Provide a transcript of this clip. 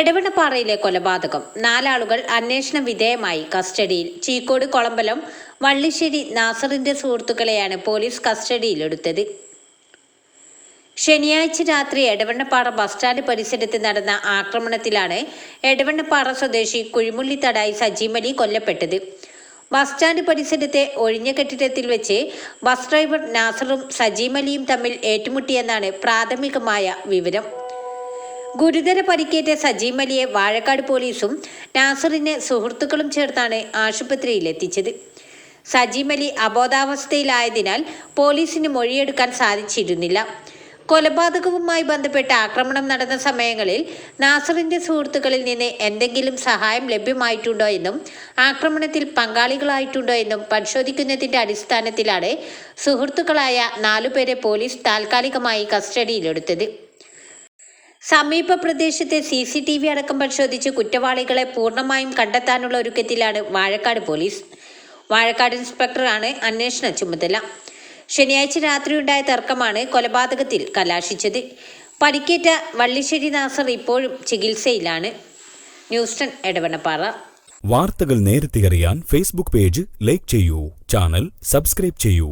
എടവണ്ണപ്പാറയിലെ കൊലപാതകം. നാലാളുകൾ അന്വേഷണ വിധേയമായി കസ്റ്റഡിയിൽ. ചീക്കോട് കൊളമ്പലം വള്ളിശ്ശേരി നാസറിന്റെ സുഹൃത്തുക്കളെയാണ് പോലീസ് കസ്റ്റഡിയിലെടുത്തത്. ശനിയാഴ്ച രാത്രി എടവണ്ണപ്പാറ ബസ് സ്റ്റാൻഡ് പരിസരത്ത് നടന്ന ആക്രമണത്തിലാണ് എടവണ്ണപ്പാറ സ്വദേശി കുഴിമുള്ളിത്തടായി സജീമലി കൊല്ലപ്പെട്ടത്. ബസ് സ്റ്റാൻഡ് പരിസരത്തെ ഒഴിഞ്ഞ കെട്ടിടത്തിൽ വെച്ച് ബസ് ഡ്രൈവർ നാസറും സജീമലിയും തമ്മിൽ ഏറ്റുമുട്ടിയെന്നാണ് പ്രാഥമികമായ വിവരം. ഗുരുതര പരിക്കേറ്റ സജീമലിയെ വാഴക്കാട് പോലീസും നാസറിനെ സുഹൃത്തുക്കളും ചേർത്താണ് ആശുപത്രിയിൽ എത്തിച്ചത്. സജീവ് സജീമലി അബോധാവസ്ഥയിലായതിനാൽ പോലീസിന് മൊഴിയെടുക്കാൻ സാധിച്ചിരുന്നില്ല. കൊലപാതകവുമായി ബന്ധപ്പെട്ട ആക്രമണം നടന്ന സമയങ്ങളിൽ നാസറിന്റെ സുഹൃത്തുക്കളിൽ നിന്ന് എന്തെങ്കിലും സഹായം ലഭ്യമായിട്ടുണ്ടോ എന്നും ആക്രമണത്തിൽ പങ്കാളികളായിട്ടുണ്ടോ എന്നും പരിശോധിക്കുന്നതിന്റെ അടിസ്ഥാനത്തിലാണ് സുഹൃത്തുക്കളായ നാലുപേരെ പോലീസ് താൽക്കാലികമായി കസ്റ്റഡിയിലെടുത്തത്. സമീപ പ്രദേശത്തെ സി സി ടി വി അടക്കം പരിശോധിച്ച് കുറ്റവാളികളെ പൂർണമായും കണ്ടെത്താനുള്ള ഒരുക്കത്തിലാണ് വാഴക്കാട് പോലീസ്. വാഴക്കാട് ഇൻസ്പെക്ടറാണ് അന്വേഷണ ചുമതല. ശനിയാഴ്ച രാത്രിയുണ്ടായ തർക്കമാണ് കൊലപാതകത്തിൽ കലാശിച്ചത്. പരിക്കേറ്റ വള്ളിശ്ശേരി നാസർ ഇപ്പോഴും ചികിത്സയിലാണ്. ന്യൂസ്റ്റൺ എടവണപ്പാറ വാർത്തകൾ നേരത്തെ അറിയാൻ ഫേസ്ബുക്ക് പേജ് ലൈക്ക് ചെയ്യൂ ചാനൽ സബ്സ്ക്രൈബ് ചെയ്യൂ.